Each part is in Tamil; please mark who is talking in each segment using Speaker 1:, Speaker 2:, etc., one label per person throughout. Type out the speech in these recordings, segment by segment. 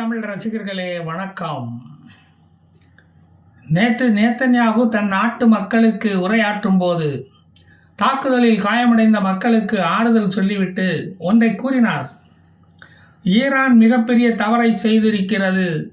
Speaker 1: தமிழ் ரசிகர்களே வணக்கம். நேற்று நேத்தன்யாகு தன் நாட்டு மக்களுக்கு உரையாற்றும் போது தாக்குதலில் காயமடைந்த மக்களுக்கு ஆறுதல் சொல்லிவிட்டு ஒன்றை கூறினார். ஈரான் மிகப்பெரிய தவறை செய்திருக்கிறது.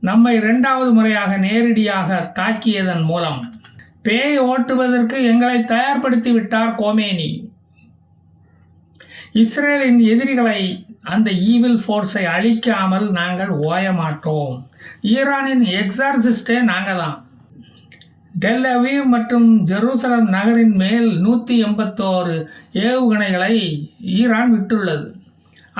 Speaker 1: நம்மை இரண்டாவது முறையாக நேரடியாக தாக்கியதன் மூலம். பேய் ஓட்டுவதற்கு எங்களை தயார்படுத்தி விட்டார் கோமேனி. இஸ்ரேலின் எதிரிகளை அந்த ஈவில் ஃபோர்ஸை அழிக்காமல் நாங்கள் ஓய மாட்டோம். ஈரானின் எக்ஸார்சிஸ்டே நாங்கள் தான் டெல் அவீவ் மற்றும் ஜெருசலம் நகரின் மேல் நூற்றி எண்பத்தோரு ஏவுகணைகளை ஈரான் விட்டுள்ளது.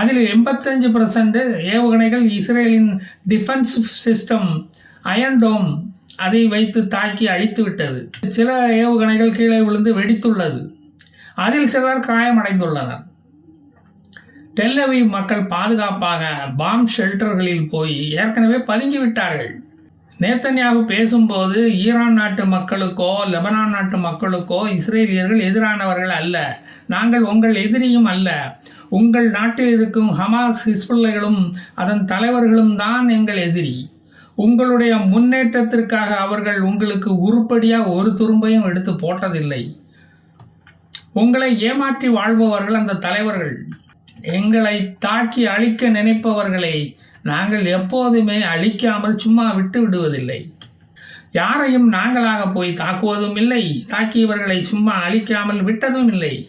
Speaker 1: அதில் எண்பத்தஞ்சு பர்சன்ட் ஏவுகணைகள் இஸ்ரேலின் டிஃபென்ஸ் சிஸ்டம் அயன்டோம் அதை வைத்து தாக்கி அழித்து விட்டது சில ஏவுகணைகள் கீழே விழுந்து வெடித்துள்ளது. அதில் சிலர் காயமடைந்துள்ளனர். டெல்லவி மக்கள் பாதுகாப்பாக பாம் ஷெல்டர்களில் போய் ஏற்கனவே பதுங்கிவிட்டார்கள். நேத்தன்யாகு பேசும்போது ஈரான் நாட்டு மக்களுக்கோ லெபனான் நாட்டு மக்களுக்கோ இஸ்ரேலியர்கள் எதிரானவர்கள் அல்ல. நாங்கள் உங்கள் எதிரியும் அல்ல. உங்கள் நாட்டில் இருக்கும் ஹமாஸ் ஹிஸ்புல்லைகளும் அதன் தலைவர்களும் தான் எங்கள் எதிரி. உங்களுடைய முன்னேற்றத்திற்காக அவர்கள் உங்களுக்கு உருப்படியாக ஒரு துரும்பையும் எடுத்து போட்டதில்லை. உங்களை ஏமாற்றி வாழ்பவர்கள் அந்த தலைவர்கள். எங்களை தாக்கி அழிக்க நினைப்பவர்களை நாங்கள் எப்போதுமே அழிக்காமல் சும்மா விட்டு விடுவதில்லை. யாரையும் நாங்களாக போய் தாக்குவதும் இல்லை தாக்கியவர்களை சும்மா அழிக்காமல் விட்டதும் இல்லை.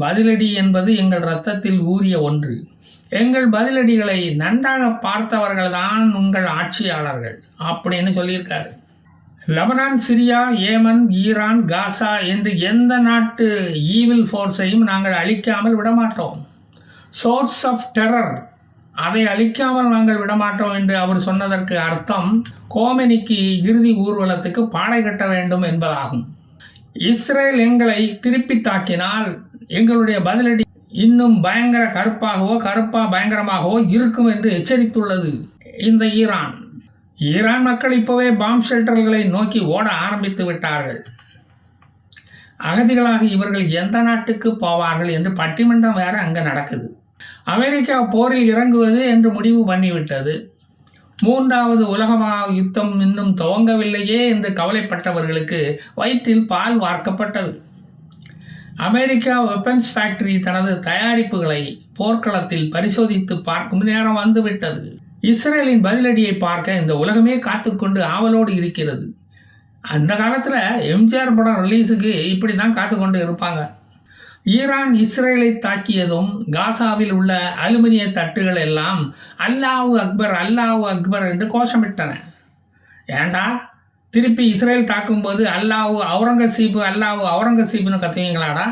Speaker 1: பதிலடி என்பது எங்கள் இரத்தத்தில் ஊறிய ஒன்று. எங்கள் பதிலடிகளை நன்றாக பார்த்தவர்கள் தான் உங்கள் ஆட்சியாளர்கள் அப்படின்னு சொல்லியிருக்காரு. Lebanon Syria Yemen Iran Gaza என்று எந்த நாட்டு ஈவில் ஃபோர்ஸையும் நாங்கள் அழிக்காமல் விடமாட்டோம். சோர்ஸ் ஆஃப் டெரர் அதை அழிக்காமல் நாங்கள் விடமாட்டோம் என்று அவர் சொன்னதற்கு அர்த்தம் கோமெனிக்கு இறுதி ஊர்வலத்துக்கு பாடை கட்ட வேண்டும் என்பதாகும். இஸ்ரேல் எங்களை திருப்பி தாக்கினால் எங்களுடைய பதிலடி இன்னும் பயங்கர கருப்பாகவோ கருப்பா பயங்கரமாகவோ இருக்கும் என்று எச்சரித்துள்ளது இந்த ஈரான். ஈரான் மக்கள் இப்போவே பாம் ஷெல்டர்களை நோக்கி ஓட ஆரம்பித்து விட்டார்கள். அகதிகளாக இவர்கள் எந்த நாட்டுக்கு போவார்கள் என்று பட்டிமன்றம் வேற அங்கே நடக்குது. அமெரிக்கா போரில் இறங்குவது என்று முடிவு பண்ணிவிட்டது. மூன்றாவது உலக யுத்தம் இன்னும் துவங்கவில்லையே என்று கவலைப்பட்டவர்களுக்கு வயிற்றில் பால் வார்க்கப்பட்டது. அமெரிக்கா வெப்பன்ஸ் ஃபேக்டரி தனது தயாரிப்புகளை போர்க்களத்தில் பரிசோதித்து பார்க்கும் நேரம் வந்துவிட்டது. இஸ்ரேலின் பதிலடியை பார்க்க இந்த உலகமே காத்துக்கொண்டு ஆவலோடு இருக்கிறது. அந்த காலத்தில் எம்ஜிஆர் படம் ரிலீஸுக்கு இப்படி தான் காத்துக்கொண்டு இருப்பாங்க. ஈரான் இஸ்ரேலை தாக்கியதும் காசாவில் உள்ள அலுமினிய தட்டுகள் எல்லாம் அல்லாஹு அக்பர் அல்லாஹு அக்பர் என்று கோஷமிட்டன. ஏண்டா? திருப்பி இஸ்ரேல் தாக்கும்போது அல்லாஹு அவுரங்கசீப்பு அல்லாஹு அவுரங்கசீப்புன்னு கத்துவீங்களாடா?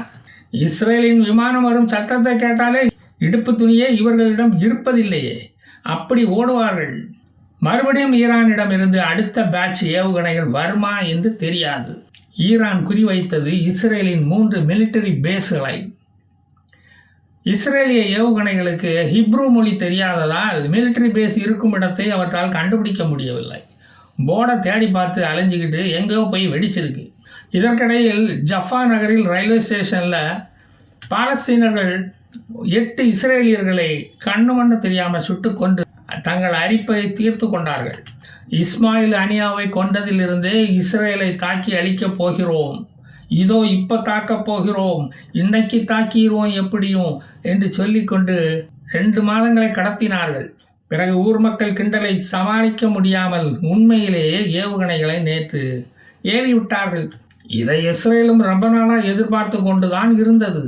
Speaker 1: இஸ்ரேலின் விமானம் வரும் சத்தத்தை கேட்டாலே இடுப்பு துணியே இவர்களிடம் இருப்பதில்லையே. அப்படி ஓடுவார்கள். மறுபடியும் ஈரானிடம் இருந்து அடுத்த பேட்ச் ஏவுகணைகள் வருமா என்று தெரியாது. ஈரான் குறிவைத்தது இஸ்ரேலின் மூன்று மிலிட்டரி பேஸ்களை இஸ்ரேலிய ஏவுகணைகளுக்கு ஹிப்ரூ மொழி தெரியாததால் மிலிட்டரி பேஸ் இருக்கும் இடத்தை அவற்றால் கண்டுபிடிக்க முடியவில்லை. போர்டை தேடி பார்த்து அலைஞ்சிக்கிட்டு எங்கேயோ போய் வெடிச்சிருக்கு. இதற்கிடையில் ஜஃபா நகரில் ரயில்வே ஸ்டேஷனில் பாலஸ்தீனர்கள் எட்டு இஸ்ரேலியர்களை கண்ணு மண்ணு தெரியாமல் சுட்டு கொண்டு தங்கள் அரிப்பை தீர்த்து கொண்டார்கள். இஸ்மாயில் அனியாவை கொண்டதிலிருந்தே இஸ்ரேலை தாக்கி அழிக்கப் போகிறோம். இதோ இப்போ தாக்கப் போகிறோம். இன்னைக்கு தாக்கிடுவோம் எப்படியும் என்று சொல்லிக்கொண்டு ரெண்டு மாதங்களை கடத்தினார்கள். பிறகு ஊர் மக்கள் கிண்டலை சமாளிக்க முடியாமல் உண்மையிலேயே ஏவுகணைகளை நேற்று ஏறிவிட்டார்கள். இதை இஸ்ரேலும் ரொம்ப நாளாக எதிர்பார்த்து கொண்டுதான் இருந்தது.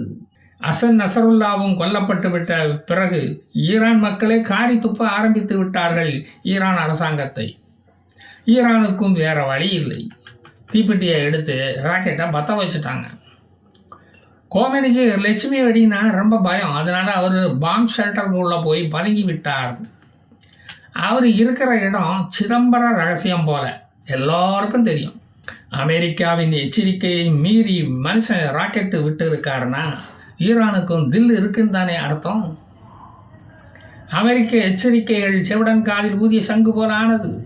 Speaker 1: அசன் நசருல்லாவும் கொல்லப்பட்டு விட்ட பிறகு ஈரான் மக்களே காரி துப்ப ஆரம்பித்து விட்டார்கள் ஈரான் அரசாங்கத்தை. ஈரானுக்கும் வேறு வழி இல்லை. தீப்பெட்டியை எடுத்து ராக்கெட்டை பற்ற வச்சுட்டாங்க. கோமதிக்கு லட்சுமி வெடினா ரொம்ப பயம். அதனால் அவர் பாம் ஷெல்டருக்குள்ளே போய் பதுங்கி விட்டார். அவர் இருக்கிற இடம் சிதம்பர ரகசியம் போல. எல்லாருக்கும் தெரியும். அமெரிக்காவின் எச்சரிக்கையை மீறி மனுஷன் ராக்கெட்டு விட்டு இருக்காருன்னா ஈரானுக்கும் தில் இருக்குன்னு தானே அர்த்தம்? அமெரிக்க எச்சரிக்கைகள் செவிடன் காதில் ஊதிய சங்கு போல ஆனது.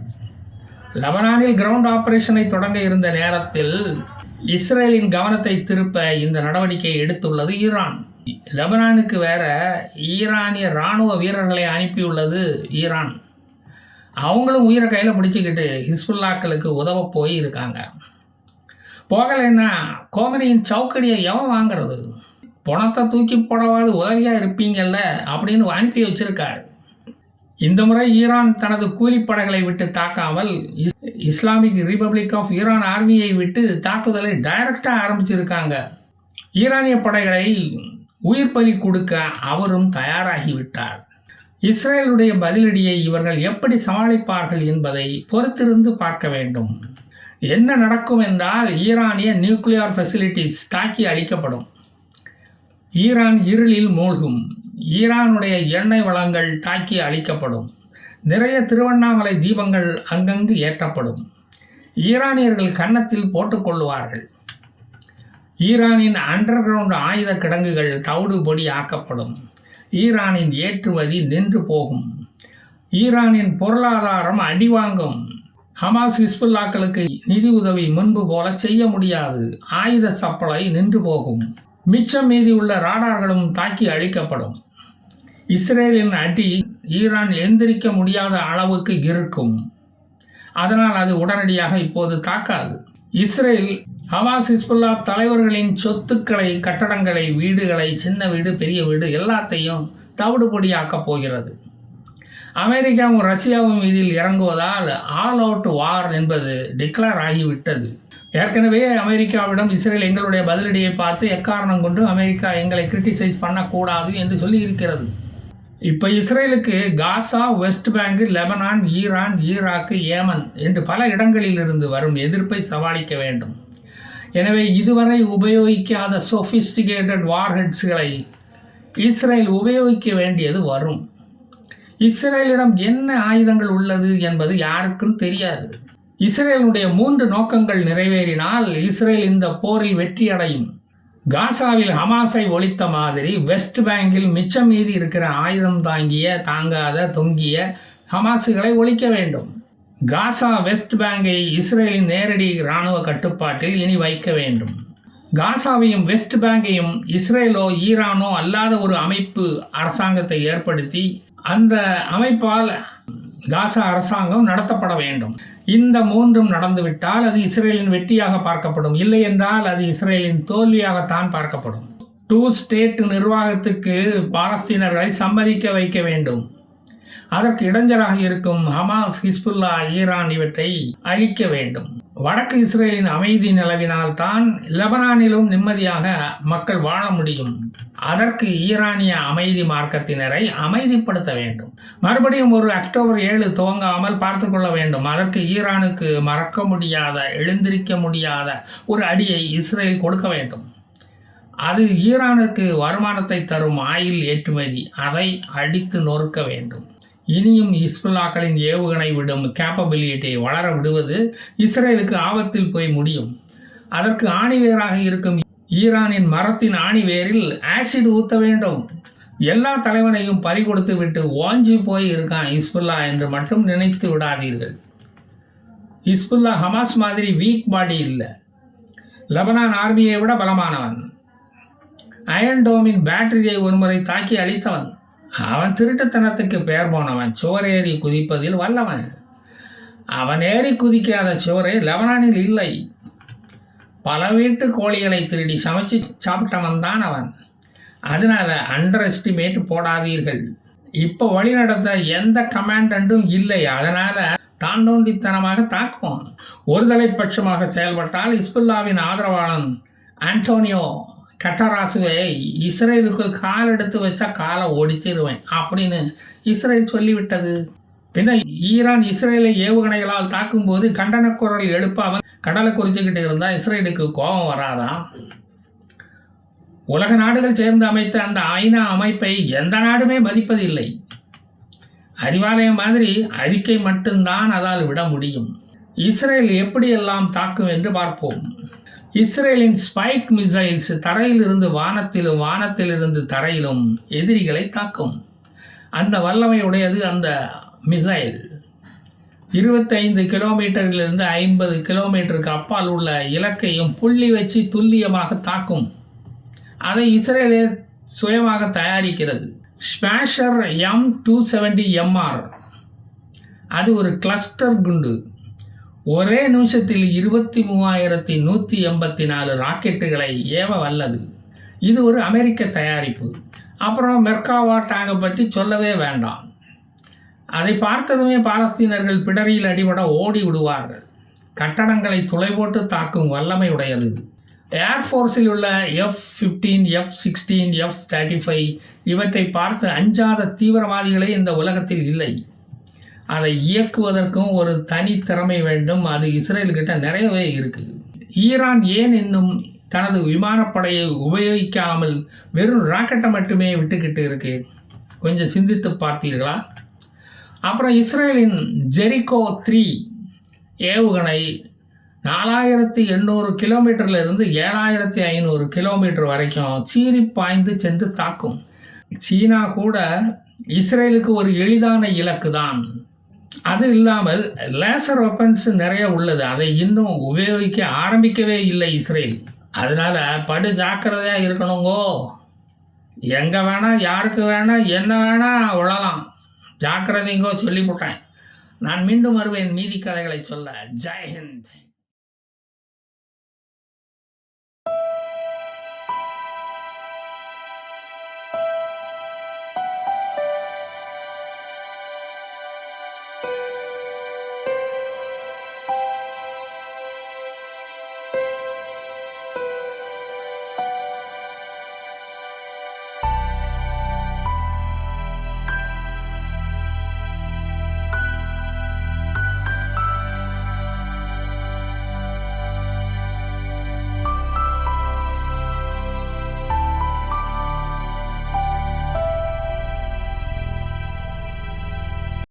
Speaker 1: லெபனானில் கிரவுண்ட் ஆபரேஷனை தொடங்க இருந்த நேரத்தில் இஸ்ரேலின் கவனத்தை திருப்ப இந்த நடவடிக்கையை எடுத்துள்ளது ஈரான். லெபனானுக்கு வேற ஈரானிய இராணுவ வீரர்களை அனுப்பியுள்ளது ஈரான். அவங்களும் உயிரை கையில் பிடிச்சிக்கிட்டு ஹிஸ்புல்லாக்களுக்கு உதவ போய் இருக்காங்க. போகலைன்னா கோமரியின் சவுக்கடியை எவன் வாங்குறது? பணத்தை தூக்கி போடவாது உதவியாக இருப்பீங்கல்ல அப்படின்னு அனுப்பி வச்சிருக்கார். இந்த முறை ஈரான் தனது கூலிப்படைகளை விட்டு தாக்காமல் இஸ்- இஸ்லாமிக் ரிபப்ளிக் ஆஃப் ஈரான் ஆர்மியை விட்டு தாக்குதலை டைரக்டாக ஆரம்பிச்சிருக்காங்க. ஈரானிய படைகளை உயிர் பலி கொடுக்க அவரும் தயாராகிவிட்டார். இஸ்ரேலுடைய பதிலடியை இவர்கள் எப்படி சமாளிப்பார்கள் என்பதை பொறுத்திருந்து பார்க்க வேண்டும். என்ன நடக்கும் என்றால் ஈரானிய நியூக்ளியர் ஃபெசிலிட்டிஸ் தாக்கி அழிக்கப்படும். ஈரான் இருளில் மூழ்கும். ஈரானுடைய எண்ணெய் வளங்கள் தாக்கி அழிக்கப்படும். நிறைய திருவண்ணாமலை தீபங்கள் அங்கங்கு ஏற்றப்படும். ஈரானியர்கள் கன்னத்தில் போட்டுக்கொள்வார்கள் ஈரானின் அண்டர் கிரவுண்ட் ஆயுத கிடங்குகள் தவிடு பொடி ஆக்கப்படும். ஈரானின் ஏற்றுமதி நின்று போகும். ஈரானின் பொருளாதாரம் அடிவாங்கும். ஹமாஸ் ஹிஸ்புல்லாக்களுக்கு நிதி உதவி முன்பு போல செய்ய முடியாது. ஆயுத சப்ளை நின்று போகும். மிச்சம் மீதி உள்ள ராடார்களும் தாக்கி அழிக்கப்படும். இஸ்ரேலின் அடி ஈரான் எந்திரிக்க முடியாத அளவுக்கு இருக்கும். அதனால் அது உடனடியாக இப்போது தாக்காது. இஸ்ரேல் ஹவாஸ் ஹிஸ்புல்லா தலைவர்களின் சொத்துக்களை கட்டடங்களை வீடுகளை சின்ன வீடு பெரிய வீடு எல்லாத்தையும் தவிடுபொடியாக்கப் போகிறது. அமெரிக்காவும் ரஷ்யாவும் இதில் இறங்குவதால் ஆல் அவுட் வார் என்பது டிக்ளேர் ஆகிவிட்டது. ஏற்கனவே அமெரிக்காவிடம் இஸ்ரேல் எங்களுடைய பதிலடியை பார்த்து எக்காரணம் கொண்டு அமெரிக்கா எங்களை கிரிட்டிசைஸ் பண்ணக்கூடாது என்று சொல்லி இருக்கிறது இப்போ இஸ்ரேலுக்கு Gaza West Bank Lebanon Iran Iraq Yemen என்று பல இடங்களிலிருந்து வரும் எதிர்ப்பை சமாளிக்க வேண்டும். எனவே இதுவரை உபயோகிக்காத சொஃபிஸ்டிகேட்டட் வார்ஹெட்ஸ்களை இஸ்ரேல் உபயோகிக்க வேண்டியது வரும். இஸ்ரேலிடம் என்ன ஆயுதங்கள் உள்ளது என்பது யாருக்கும் தெரியாது. இஸ்ரேலுடைய மூன்று நோக்கங்கள் நிறைவேறினால் இஸ்ரேல் இந்த போரில் வெற்றி அடையும் காசாவில் ஹமாஸை ஒழித்த மாதிரி வெஸ்ட் பேங்கில் மிச்சம் மீதி இருக்கிற ஆயுதம் தாங்கிய தாங்காத தொங்கிய ஹமாஸுகளை ஒழிக்க வேண்டும். காசா வெஸ்ட் பேங்கை இஸ்ரேலின் நேரடி இராணுவ கட்டுப்பாட்டில் இனி வைக்க வேண்டும். காசாவையும் வெஸ்ட் பேங்கையும் இஸ்ரேலோ ஈரானோ அல்லாத ஒரு அமைப்பு அரசாங்கத்தை ஏற்படுத்தி அந்த அமைப்பால் காசா அரசாங்கம் நடத்தப்பட வேண்டும். இந்த மூன்றும் நடந்துவிட்டால் அது இஸ்ரேலின் வெற்றியாக பார்க்கப்படும். இல்லை என்றால் அது இஸ்ரேலின் தோல்வியாகத்தான் பார்க்கப்படும். டூ ஸ்டேட் நிர்வாகத்துக்கு பாலஸ்தீனர்களை சம்மதிக்க வைக்க வேண்டும். அதற்கு இடைஞ்சலாக இருக்கும் ஹமாஸ் ஹிஸ்புல்லா ஈரான் இவற்றை அழிக்க வேண்டும். வடக்கு இஸ்ரேலின் அமைதி நிலவினால் தான் லெபனானிலும் நிம்மதியாக மக்கள் வாழ முடியும். அதற்கு ஈரானிய அமைதி மார்க்கத்தினரை அமைதிப்படுத்த வேண்டும். மறுபடியும் ஒரு அக்டோபர் ஏழு துவங்காமல் பார்த்து கொள்ள வேண்டும். அதற்கு ஈரானுக்கு மறக்க முடியாத எழுந்திருக்க முடியாத ஒரு அடியை இஸ்ரேல் கொடுக்க வேண்டும். அது ஈரானுக்கு வருமானத்தை தரும் ஆயில் ஏற்றுமதி. அதை அடித்து நொறுக்க வேண்டும். இனியும் இஸ்புல்லாக்களின் ஏவுகணை விடும் கேப்பபிலிட்டியை வளர விடுவது இஸ்ரேலுக்கு ஆபத்தில் போய் முடியும். அதற்கு ஆணிவேராக இருக்கும் ஈரானின் மரத்தின் ஆணிவேரில் ஆசிட் ஊத்த வேண்டும். எல்லா தலைவனையும் பறிகொடுத்து விட்டு ஓஞ்சி போய் இருக்கான் இஸ்புல்லா என்று மட்டும் நினைத்து விடாதீர்கள். இஸ்புல்லா ஹமாஸ் மாதிரி வீக் பாடி இல்லை. லெபனான் ஆர்மியை விட பலமானவன். அயன் டோமின் பேட்டரியை ஒருமுறை தாக்கி அழித்தவன். அவன் திருட்டுத்தனத்துக்கு பெயர் போனவன். சுவரேறி குதிப்பதில் வல்லவன். அவன் ஏறி குதிக்காத சுவரை லெபனானில் இல்லை. பல வீட்டு கோழிகளை திருடி சமைச்சு சாப்பிட்டவன் தான் அவன். அதனால அண்டர் எஸ்டிமேட் போடாதீர்கள். இப்போ வழி நடத்த எந்த கமாண்டண்டும் இல்லை. அதனால் தான் தோண்டித்தனமாக தாக்குவான். ஒருதலை பட்சமாக செயல்பட்டால் இஸ்புல்லாவின் ஆதரவாளன் ஆண்டோனியோ கட்டராசுவை இஸ்ரேலுக்கு கால் எடுத்து வச்சா காலை ஒடிச்சிருவேன் அப்படின்னு இஸ்ரேல் சொல்லிவிட்டது. பின்ன ஈரான் இஸ்ரேலை ஏவுகணைகளால் தாக்கும்போது கண்டன குரல் எழுப்பாமல் கடலை குறிச்சுக்கிட்டு இருந்தால் இஸ்ரேலுக்கு கோபம் வராதா? உலக நாடுகள் சேர்ந்து அமைத்த அந்த ஐநா அமைப்பை எந்த நாடுமே மதிப்பதில்லை. அறிவாலயம் மாதிரி அறிக்கை மட்டும்தான் அதால் விட முடியும். இஸ்ரேல் எப்படியெல்லாம் தாக்கும் என்று பார்ப்போம். இஸ்ரேலின் ஸ்பைக் மிசைல்ஸ் தரையிலிருந்து வானத்திலும் வானத்திலிருந்து தரையிலும் எதிரிகளை தாக்கும். அந்த வல்லமை உடையது அந்த மிசைல். இருபத்தைந்து கிலோமீட்டரிலிருந்து ஐம்பது கிலோமீட்டருக்கு அப்பால் உள்ள இலக்கையும் புள்ளி வச்சு துல்லியமாக தாக்கும். அதை இஸ்ரேலே சுயமாக தயாரிக்கிறது. ஸ்பேஷர் எம் டூ செவன்டி எம்ஆர் அது ஒரு கிளஸ்டர் குண்டு. ஒரே நிமிஷத்தில் இருபத்தி மூவாயிரத்தி நூற்றி எண்பத்தி நாலு ராக்கெட்டுகளை ஏவ வல்லது. இது ஒரு அமெரிக்க தயாரிப்பு. அப்புறம் மெர்காவா டேங்கை பற்றி சொல்லவே வேண்டாம். அதை பார்த்ததுமே பாலஸ்தீனர்கள் பிடரியில் அடிபட ஓடி விடுவார்கள். கட்டடங்களை துளை போட்டு தாக்கும் வல்லமை உடையது ஏர்ஃபோர்ஸில் உள்ள F fifteen F sixteen F thirty five இவற்றை பார்த்து அஞ்சாத தீவிரவாதிகளே இந்த உலகத்தில் இல்லை. அதை இயக்குவதற்கும் ஒரு தனி திறமை வேண்டும். அது இஸ்ரேல்கிட்ட நிறையவே இருக்குது ஈரான் ஏன் இன்னும் தனது விமானப்படையை உபயோகிக்காமல் வெறும் ராக்கெட்டை மட்டுமே விட்டுக்கிட்டு இருக்கு? கொஞ்சம் சிந்தித்து பார்த்தீர்களா? அப்புறம் இஸ்ரேலின் ஜெரிகோ த்ரீ ஏவுகணை நாலாயிரத்தி எண்ணூறு கிலோமீட்டர்லேருந்து ஏழாயிரத்தி ஐநூறு கிலோமீட்டர் வரைக்கும் சீறி பாய்ந்து சென்று தாக்கும். சீனா கூட இஸ்ரேலுக்கு ஒரு எளிதான இலக்கு தான். அது இல்லாமல் லேசர் வெப்பன்ஸ் நிறைய உள்ளது. அதை இன்னும் உபயோகிக்க ஆரம்பிக்கவே இல்லை இஸ்ரேல். அதனால் படு ஜாக்கிரதையாக இருக்கணுங்கோ. எங்கே வேணால் யாருக்கு வேணால் என்ன வேணால் உழலாம் ஜாக்கிரதைங்கோ சொல்லிவிட்டேன் நான் மீண்டும் வருவேன். மீதி கதைகளை சொல்ல. ஜெய்ஹிந்த்